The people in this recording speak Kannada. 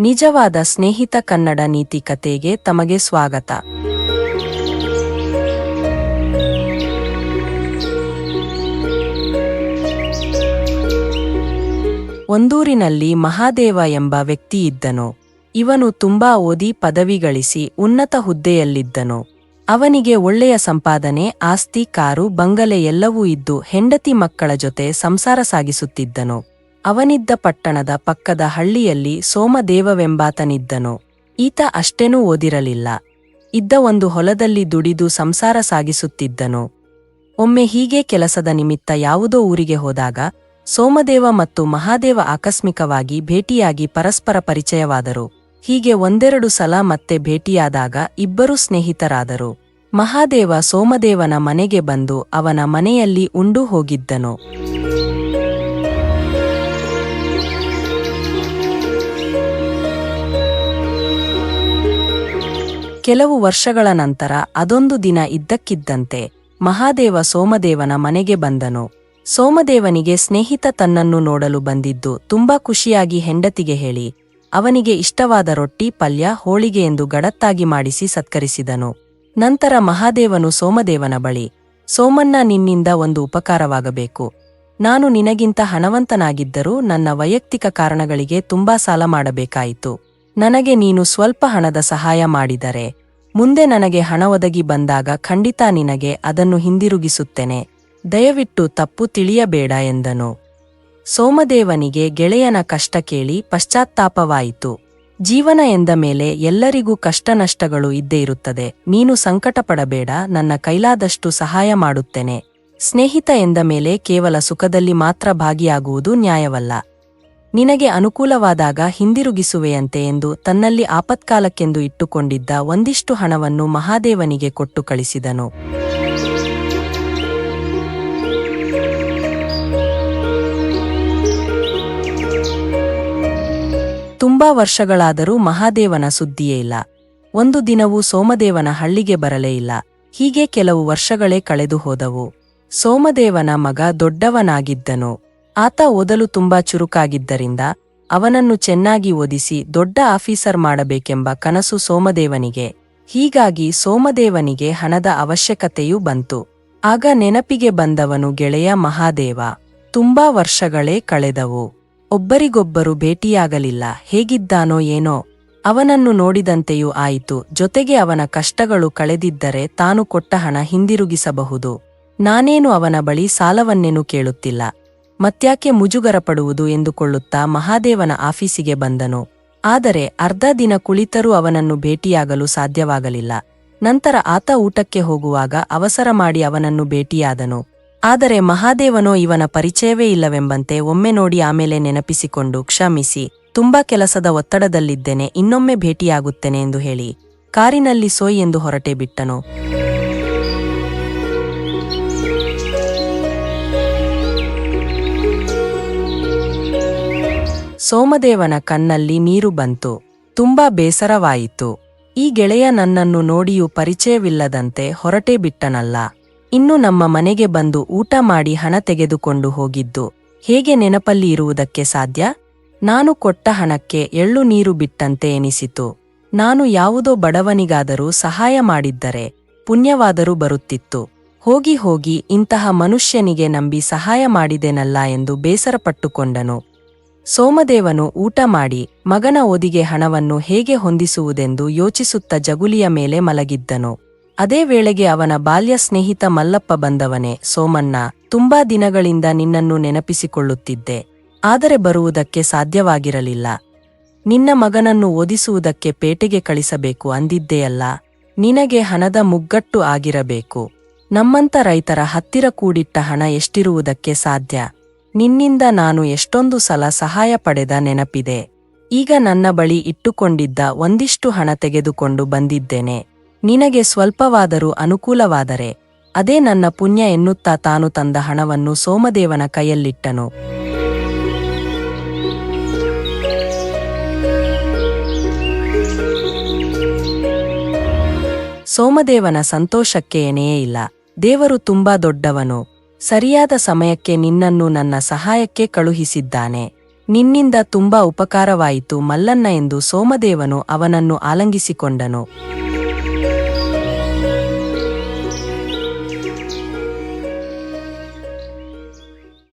ನಿಜವಾದ ಸ್ನೇಹಿತ ಕನ್ನಡ ನೀತಿ ಕತೆಗೆ ತಮಗೆ ಸ್ವಾಗತ. ಒಂದೂರಿನಲ್ಲಿ ಮಹಾದೇವ ಎಂಬ ವ್ಯಕ್ತಿಯಿದ್ದನು ಇವನು ತುಂಬಾ ಓದಿ ಪದವಿ ಗಳಿಸಿ ಉನ್ನತ ಹುದ್ದೆಯಲ್ಲಿದ್ದನು. ಅವನಿಗೆ ಒಳ್ಳೆಯ ಸಂಪಾದನೆ, ಆಸ್ತಿ, ಕಾರು, ಬಂಗಲೆ ಎಲ್ಲವೂ ಇದ್ದು ಹೆಂಡತಿ ಮಕ್ಕಳ ಜೊತೆ ಸಂಸಾರ ಸಾಗಿಸುತ್ತಿದ್ದನು. ಅವನಿದ್ದ ಪಟ್ಟಣದ ಪಕ್ಕದ ಹಳ್ಳಿಯಲ್ಲಿ ಸೋಮದೇವವೆಂಬಾತನಿದ್ದನು. ಈತ ಅಷ್ಟೇನೂ ಓದಿರಲಿಲ್ಲ. ಇದ್ದ ಒಂದು ಹೊಲದಲ್ಲಿ ದುಡಿದು ಸಂಸಾರ ಸಾಗಿಸುತ್ತಿದ್ದನು. ಒಮ್ಮೆ ಹೀಗೆ ಕೆಲಸದ ನಿಮಿತ್ತ ಯಾವುದೋ ಊರಿಗೆ ಹೋದಾಗ ಸೋಮದೇವ ಮತ್ತು ಮಹಾದೇವ ಆಕಸ್ಮಿಕವಾಗಿ ಭೇಟಿಯಾಗಿ ಪರಸ್ಪರ ಪರಿಚಯವಾದರು. ಹೀಗೆ ಒಂದೆರಡು ಸಲ ಮತ್ತೆ ಭೇಟಿಯಾದಾಗ ಇಬ್ಬರೂ ಸ್ನೇಹಿತರಾದರು. ಮಹಾದೇವ ಸೋಮದೇವನ ಮನೆಗೆ ಬಂದು ಅವನ ಮನೆಯಲ್ಲಿ ಉಂಡು ಹೋಗಿದ್ದನು. ಕೆಲವು ವರ್ಷಗಳ ನಂತರ ಅದೊಂದು ದಿನ ಇದ್ದಕ್ಕಿದ್ದಂತೆ ಮಹಾದೇವ ಸೋಮದೇವನ ಮನೆಗೆ ಬಂದನು. ಸೋಮದೇವನಿಗೆ ಸ್ನೇಹಿತ ತನ್ನನ್ನು ನೋಡಲು ಬಂದಿದ್ದು ತುಂಬಾ ಖುಷಿಯಾಗಿ ಹೆಂಡತಿಗೆ ಹೇಳಿ, ಅವನಿಗೆ ಇಷ್ಟವಾದ ರೊಟ್ಟಿ, ಪಲ್ಯ, ಹೋಳಿಗೆ ಎಂದು ಗಡತ್ತಾಗಿ ಮಾಡಿಸಿ ಸತ್ಕರಿಸಿದನು. ನಂತರ ಮಹಾದೇವನು ಸೋಮದೇವನ ಬಳಿ, ಸೋಮಣ್ಣ ನಿನ್ನಿಂದ ಒಂದು ಉಪಕಾರವಾಗಬೇಕು. ನಾನು ನಿನಗಿಂತ ಹಣವಂತನಾಗಿದ್ದರೂ ನನ್ನ ವೈಯಕ್ತಿಕ ಕಾರಣಗಳಿಗೆ ತುಂಬಾ ಸಾಲ ಮಾಡಬೇಕಾಯಿತು. ನನಗೆ ನೀನು ಸ್ವಲ್ಪ ಹಣದ ಸಹಾಯ ಮಾಡಿದರೆ, ಮುಂದೆ ನನಗೆ ಹಣ ಒದಗಿ ಬಂದಾಗ ಖಂಡಿತ ನಿನಗೆ ಅದನ್ನು ಹಿಂದಿರುಗಿಸುತ್ತೇನೆ. ದಯವಿಟ್ಟು ತಪ್ಪು ತಿಳಿಯಬೇಡ ಎಂದನು. ಸೋಮದೇವನಿಗೆ ಗೆಳೆಯನ ಕಷ್ಟ ಕೇಳಿ ಪಶ್ಚಾತ್ತಾಪವಾಯಿತು. ಜೀವನ ಎಂದ ಮೇಲೆ ಎಲ್ಲರಿಗೂ ಕಷ್ಟ ನಷ್ಟಗಳು ಇದ್ದೇ ಇರುತ್ತದೆ. ನೀನು ಸಂಕಟಪಡಬೇಡ, ನನ್ನ ಕೈಲಾದಷ್ಟು ಸಹಾಯ ಮಾಡುತ್ತೇನೆ. ಸ್ನೇಹಿತ ಎಂದ ಮೇಲೆ ಕೇವಲ ಸುಖದಲ್ಲಿ ಮಾತ್ರ ಭಾಗಿಯಾಗುವುದು ನ್ಯಾಯವಲ್ಲ. ನಿನಗೆ ಅನುಕೂಲವಾದಾಗ ಹಿಂದಿರುಗಿಸುವೆಯಂತೆ ಎಂದು ತನ್ನಲ್ಲಿ ಆಪತ್ಕಾಲಕ್ಕೆಂದು ಇಟ್ಟುಕೊಂಡಿದ್ದ ಒಂದಿಷ್ಟು ಹಣವನ್ನು ಮಹಾದೇವನಿಗೆ ಕೊಟ್ಟು ಕಳಿಸಿದನು. ತುಂಬಾ ವರ್ಷಗಳಾದರೂ ಮಹಾದೇವನ ಸುದ್ದಿಯೇ ಇಲ್ಲ. ಒಂದು ದಿನವೂ ಸೋಮದೇವನ ಹಳ್ಳಿಗೆ ಬರಲೇ ಇಲ್ಲ. ಹೀಗೆ ಕೆಲವು ವರ್ಷಗಳೇ ಕಳೆದು ಹೋದವು. ಸೋಮದೇವನ ಮಗ ದೊಡ್ಡವನಾಗಿದ್ದನು. ಆತ ಓದಲು ತುಂಬಾ ಚುರುಕಾಗಿದ್ದರಿಂದ ಅವನನ್ನು ಚೆನ್ನಾಗಿ ಓದಿಸಿ ದೊಡ್ಡ ಆಫೀಸರ್ ಮಾಡಬೇಕೆಂಬ ಕನಸು ಸೋಮದೇವನಿಗೆ. ಹೀಗಾಗಿ ಸೋಮದೇವನಿಗೆ ಹಣದ ಅವಶ್ಯಕತೆಯೂ ಬಂತು. ಆಗ ನೆನಪಿಗೆ ಬಂದವನು ಗೆಳೆಯ ಮಹಾದೇವ. ತುಂಬಾ ವರ್ಷಗಳೇ ಕಳೆದವು. ಒಬ್ಬರಿಗೊಬ್ಬರು ಭೇಟಿಯಾಗಲಿಲ್ಲ. ಹೇಗಿದ್ದಾನೋ ಏನೋ. ಅವನನ್ನು ನೋಡಿದಂತೆಯೂ ಆಯಿತು. ಜೊತೆಗೆ ಅವನ ಕಷ್ಟಗಳು ಕಳೆದಿದ್ದರೆ ತಾನು ಕೊಟ್ಟ ಹಣ ಹಿಂದಿರುಗಿಸಬಹುದು. ನಾನೇನು ಅವನ ಬಳಿ ಸಾಲವನ್ನೇನು ಕೇಳುತ್ತಿಲ್ಲ. ಮತ್ಯಾಕೆ ಮುಜುಗರ ಪಡುವುದು ಎಂದುಕೊಳ್ಳುತ್ತಾ ಮಹಾದೇವನ ಆಫೀಸಿಗೆ ಬಂದನು. ಆದರೆ ಅರ್ಧ ದಿನ ಕುಳಿತರೂ ಅವನನ್ನು ಭೇಟಿಯಾಗಲು ಸಾಧ್ಯವಾಗಲಿಲ್ಲ. ನಂತರ ಆತ ಊಟಕ್ಕೆ ಹೋಗುವಾಗ ಅವಸರ ಮಾಡಿ ಅವನನ್ನು ಭೇಟಿಯಾದನು. ಆದರೆ ಮಹಾದೇವನೋ ಇವನ ಪರಿಚಯವೇ ಇಲ್ಲವೆಂಬಂತೆ ಒಮ್ಮೆ ನೋಡಿ ಆಮೇಲೆ ನೆನಪಿಸಿಕೊಂಡು ಕ್ಷಮಿಸಿ, ತುಂಬಾ ಕೆಲಸದ ಒತ್ತಡದಲ್ಲಿದ್ದೇನೆ, ಇನ್ನೊಮ್ಮೆ ಭೇಟಿಯಾಗುತ್ತೇನೆ ಎಂದು ಹೇಳಿ, ಕಾರಿನಲ್ಲಿ ಸೋಯ್ ಎಂದು ಹೊರಟೆ ಬಿಟ್ಟನು. ಸೋಮದೇವನ ಕಣ್ಣಲ್ಲಿ ನೀರು ಬಂತು. ತುಂಬಾ ಬೇಸರವಾಯಿತು. ಈ ಗೆಳೆಯ ನನ್ನನ್ನು ನೋಡಿಯೂ ಪರಿಚಯವಿಲ್ಲದಂತೆ ಹೊರಟೇ ಬಿಟ್ಟನಲ್ಲ. ಇನ್ನು ನಮ್ಮ ಮನೆಗೆ ಬಂದು ಊಟ ಮಾಡಿ ಹಣ ತೆಗೆದುಕೊಂಡು ಹೋಗಿದ್ದು. ಹೇಗೆ ನೆನಪಲ್ಲಿ ಇರುವುದಕ್ಕೆ ಸಾಧ್ಯ? ನಾನು ಕೊಟ್ಟ ಹಣಕ್ಕೆ ಎಳ್ಳು ನೀರು ಬಿಟ್ಟಂತೆ ಎನಿಸಿತು. ನಾನು ಯಾವುದೋ ಬಡವನಿಗಾದರೂ ಸಹಾಯ ಮಾಡಿದ್ದರೆ ಪುಣ್ಯವಾದರೂ ಬರುತ್ತಿತ್ತು. ಹೋಗಿ ಹೋಗಿ ಇಂತಹ ಮನುಷ್ಯನಿಗೆ ನಂಬಿ ಸಹಾಯ ಮಾಡಿದೆನಲ್ಲ ಎಂದು ಬೇಸರಪಟ್ಟುಕೊಂಡನು. ಸೋಮದೇವನು ಊಟ ಮಾಡಿ ಮಗನ ಓದಿಗೆ ಹಣವನ್ನು ಹೇಗೆ ಹೊಂದಿಸುವುದೆಂದು ಯೋಚಿಸುತ್ತ ಜಗುಲಿಯ ಮೇಲೆ ಮಲಗಿದ್ದನು. ಅದೇ ವೇಳೆಗೆ ಅವನ ಬಾಲ್ಯ ಸ್ನೇಹಿತ ಮಲ್ಲಪ್ಪ ಬಂದವನೇ, ಸೋಮಣ್ಣ, ತುಂಬಾ ದಿನಗಳಿಂದ ನಿನ್ನನ್ನು ನೆನಪಿಸಿಕೊಳ್ಳುತ್ತಿದ್ದೆ. ಆದರೆ ಬರುವುದಕ್ಕೆ ಸಾಧ್ಯವಾಗಿರಲಿಲ್ಲ. ನಿನ್ನ ಮಗನನ್ನು ಓದಿಸುವುದಕ್ಕೆ ಪೇಟೆಗೆ ಕಳಿಸಬೇಕು ಅಂದಿದ್ದೆಯಲ್ಲ, ನಿನಗೆ ಹಣದ ಮುಗ್ಗಟ್ಟು ಆಗಿರಬೇಕು. ನಮ್ಮಂತ ರೈತರ ಹತ್ತಿರ ಕೂಡಿಟ್ಟ ಹಣ ಎಷ್ಟಿರುವುದಕ್ಕೆ ಸಾಧ್ಯ? ನಿನ್ನಿಂದ ನಾನು ಎಷ್ಟೊಂದು ಸಲ ಸಹಾಯ ಪಡೆದ ನೆನಪಿದೆ. ಈಗ ನನ್ನ ಬಳಿ ಇಟ್ಟುಕೊಂಡಿದ್ದ ಒಂದಿಷ್ಟು ಹಣ ತೆಗೆದುಕೊಂಡು ಬಂದಿದ್ದೇನೆ. ನಿನಗೆ ಸ್ವಲ್ಪವಾದರೂ ಅನುಕೂಲವಾದರೆ, ಅದೇ ನನ್ನ ಪುಣ್ಯ ಎನ್ನುತ್ತಾ ತಾನು ತಂದ ಹಣವನ್ನು ಸೋಮದೇವನ ಕೈಯಲ್ಲಿಟ್ಟನು. ಸೋಮದೇವನ ಸಂತೋಷಕ್ಕೆ ಏನೆಯೇ ಇಲ್ಲ. ದೇವರು ತುಂಬಾ ದೊಡ್ಡವನು. ಸರಿಯಾದ ಸಮಯಕ್ಕೆ ನಿನ್ನನ್ನು ನನ್ನ ಸಹಾಯಕ್ಕೆ ಕಳುಹಿಸಿದ್ದಾನೆ. ನಿನ್ನಿಂದ ತುಂಬಾ ಉಪಕಾರವಾಯಿತು ಮಲ್ಲನ್ನ ಎಂದು ಸೋಮದೇವನು ಅವನನ್ನು ಆಲಂಗಿಸಿಕೊಂಡನು.